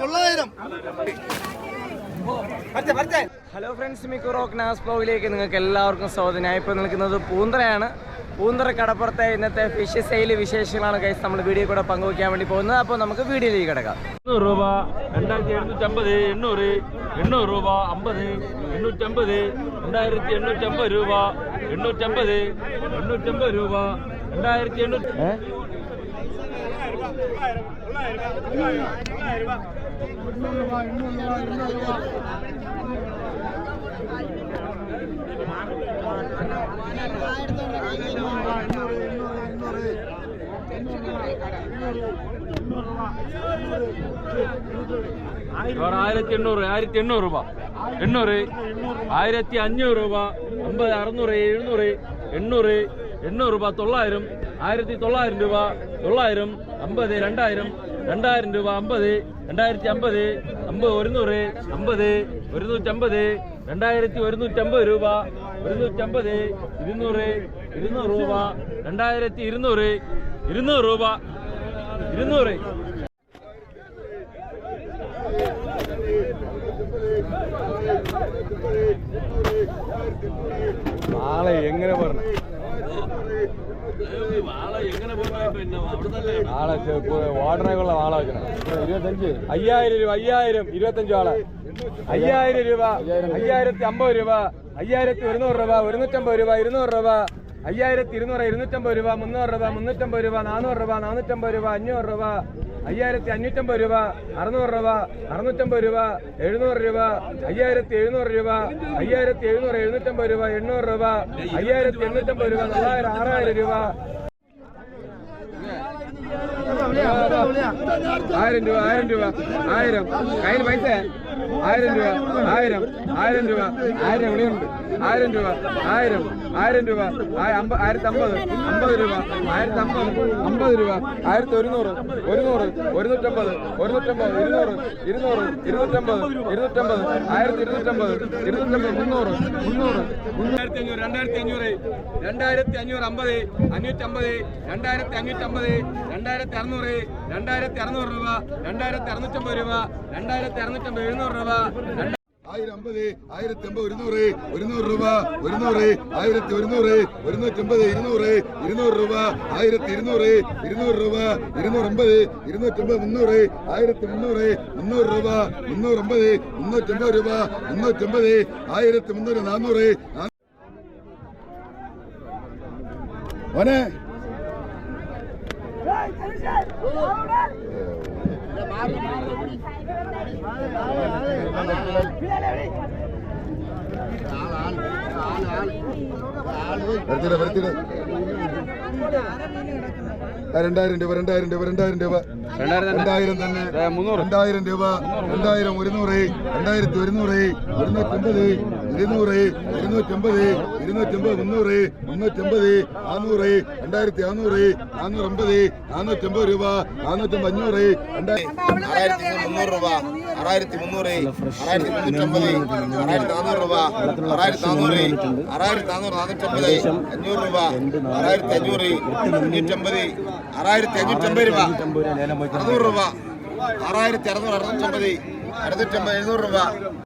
തൊള്ളായിരം. Hello friends Miku rock നാസ് ബ്ലോഗിലേക്ക് നിങ്ങൾക്ക് എല്ലാവർക്കും സ്വാഗതം. ഞാൻ ഇപ്പോൾ നിൽക്കുന്നത് പൂന്തറയാണ്. പൂന്തറ കടപ്പുറത്തെ ഇന്നത്തെ ഫിഷ് സെയിൽ വിശേഷങ്ങളാണ് കൈസ് നമ്മൾ വീഡിയോ കൂടെ പങ്കുവയ്ക്കാൻ വേണ്ടി പോകുന്നത്. അപ്പോൾ നമുക്ക് വീഡിയോയിലേക്ക് കിടക്കാം. എണ്ണൂറ് രൂപ രണ്ടായിരത്തി എഴുന്നൂറ്റമ്പത് എണ്ണൂറ് എണ്ണൂറ് രൂപ അമ്പത് എണ്ണൂറ്റമ്പത് രണ്ടായിരത്തി എണ്ണൂറ്റമ്പത് രൂപ എണ്ണൂറ്റമ്പത് എണ്ണൂറ്റമ്പത് രൂപ രണ്ടായിരത്തി എണ്ണൂറ്റി ആയിരത്തി എണ്ണൂറ് ആയിരത്തി എണ്ണൂറ് രൂപ. എണ്ണൂറ് ആയിരത്തി അഞ്ഞൂറ് രൂപ അമ്പത് അറുന്നൂറ് എഴുന്നൂറ് എണ്ണൂറ് എണ്ണൂറ് രൂപ തൊള്ളായിരം ആയിരത്തി തൊള്ളായിരം രൂപ തൊള്ളായിരം അമ്പത് രണ്ടായിരം രണ്ടായിരം രൂപ അമ്പത് രണ്ടായിരത്തി അമ്പത് അമ്പത് ഒരുന്നൂറ് അമ്പത് ഒരുന്നൂറ്റമ്പത് രണ്ടായിരത്തി ഒരുന്നൂറ്റമ്പത് രൂപ ഒരുന്നൂറ്റമ്പത് ഇരുന്നൂറ് ഇരുന്നൂറ് രൂപ രണ്ടായിരത്തി ഇരുന്നൂറ് ഇരുന്നൂറ് രൂപ ഇരുന്നൂറ്. നാളെ എങ്ങനെ പറഞ്ഞു നാളെ വാർഡനേക്കുള്ള ആളെ വെക്കണം ഇരുപത്തഞ്ച് അയ്യായിരം രൂപ അയ്യായിരം ഇരുപത്തഞ്ച് ആളെ. അയ്യായിരം രൂപ അയ്യായിരത്തി അമ്പത് രൂപ അയ്യായിരത്തി ഒരുന്നൂറ് രൂപ ഒരുന്നൂറ്റമ്പത് രൂപ ഇരുന്നൂറ് രൂപ. അയ്യായിരത്തി ഇരുന്നൂറ് ഇരുന്നൂറ്റമ്പത് രൂപ മുന്നൂറ് രൂപ മുന്നൂറ്റമ്പത് രൂപ നാനൂറ് രൂപ നാനൂറ്റമ്പത് രൂപ അഞ്ഞൂറ് രൂപ. അയ്യായിരത്തി അഞ്ഞൂറ്റമ്പത് രൂപ അറുന്നൂറ് രൂപ അറുന്നൂറ്റമ്പത് രൂപ എഴുന്നൂറ് രൂപ അയ്യായിരത്തി എഴുന്നൂറ് രൂപ അയ്യായിരത്തി എഴുന്നൂറ് എഴുന്നൂറ്റമ്പത് രൂപ എണ്ണൂറ് രൂപ അയ്യായിരത്തി എണ്ണൂറ്റമ്പത് രൂപ തൊള്ളായിരം ആറായിരം രൂപ ആയിരം രൂപ ആയിരം രൂപ ആയിരം. കയ്യിൽ പൈസ? ആയിരം രൂപ ആയിരം ആയിരം രൂപ ആയിരം വിളിയുണ്ട്. ആയിരം രൂപ ആയിരം ആയിരം രൂപ ആയിരത്തി അമ്പത് അമ്പത് രൂപ ആയിരത്തി അമ്പത് അമ്പത് രൂപ ആയിരത്തി ഒരുന്നൂറ് ഒരുന്നൂറ് ഒരുന്നൂറ്റമ്പത് ഒരുന്നൂറ്റമ്പത് ഇരുന്നൂറ് ഇരുന്നൂറ് ഇരുന്നൂറ്റമ്പത് ഇരുന്നൂറ്റമ്പത് ആയിരത്തി ഇരുന്നൂറ്റമ്പത് ഇരുന്നൂറ്റമ്പത് മുന്നൂറ് മുന്നൂറ് രണ്ടായിരത്തി അഞ്ഞൂറ് രണ്ടായിരത്തി അഞ്ഞൂറ് രണ്ടായിരത്തി അഞ്ഞൂറ് അമ്പത് അഞ്ഞൂറ്റമ്പത് രണ്ടായിരത്തി അഞ്ഞൂറ്റമ്പത് രണ്ടായിരത്തി അറുന്നൂറ് രണ്ടായിരത്തി അറുന്നൂറ് രൂപ രണ്ടായിരത്തി അറുന്നൂറ്റമ്പത് രൂപ രണ്ടായിരത്തി അറുന്നൂറ്റമ്പത് എഴുന്നൂറ് രൂപ ആയിരം അമ്പത് ആയിരത്തി അമ്പത് ഒരുന്നൂറ് ഒരുന്നൂറ് രൂപ ഒരുന്നൂറ് ആയിരത്തി ഒരുന്നൂറ് ഒരുന്നൂറ്റമ്പത് ഇരുന്നൂറ് ഇരുന്നൂറ് രൂപ ആയിരത്തി ഇരുന്നൂറ് ഇരുന്നൂറ് രൂപ ഇരുന്നൂറ്റമ്പത് ഇരുന്നൂറ്റമ്പത് മുന്നൂറ് ആയിരത്തി മുന്നൂറ് മുന്നൂറ് രൂപ മുന്നൂറമ്പത് മുന്നൂറ്റമ്പത് രൂപ മുന്നൂറ്റമ്പത് ആയിരത്തി മുന്നൂറ് നാന്നൂറ്. വരത്തില്ല വരത്തില്ല രണ്ടായിരം രൂപ രണ്ടായിരം രൂപ രണ്ടായിരം രൂപ. രണ്ടായിരം തന്നെ. രണ്ടായിരം രൂപ. രണ്ടായിരം ഒരുന്നൂറ്. രണ്ടായിരത്തി ഒരുന്നൂറ്. ഒരുന്നൂറ്റമ്പത്. ഇരുന്നൂറ് ഇരുന്നൂറ്റമ്പത് ഇരുന്നൂറ്റമ്പത് മുന്നൂറ് മുന്നൂറ്റമ്പത് നാനൂറ് രണ്ടായിരത്തി നാനൂറ് നാനൂറ്റമ്പത് നാനൂറ്റമ്പത് രൂപ നാനൂറ്റമ്പത് അഞ്ഞൂറ് രണ്ടായിരത്തി മുന്നൂറ് രൂപ ആറായിരത്തി മുന്നൂറ് ആറായിരത്തി മുന്നൂറ്റമ്പത് നാനൂറ് രൂപ ആറായിരത്തി നാനൂറ് ആറായിരത്തി നാനൂറ് നാനൂറ്റമ്പത് അഞ്ഞൂറ് രൂപ ആറായിരത്തി അഞ്ഞൂറ് ആറായിരത്തി അഞ്ഞൂറ്റമ്പത് രൂപ അറുന്നൂറ് രൂപ ആറായിരത്തി അറുന്നൂറ് അറുന്നൂറ്റമ്പത് അറുന്നൂറ്റമ്പത് എഴുന്നൂറ് രൂപ.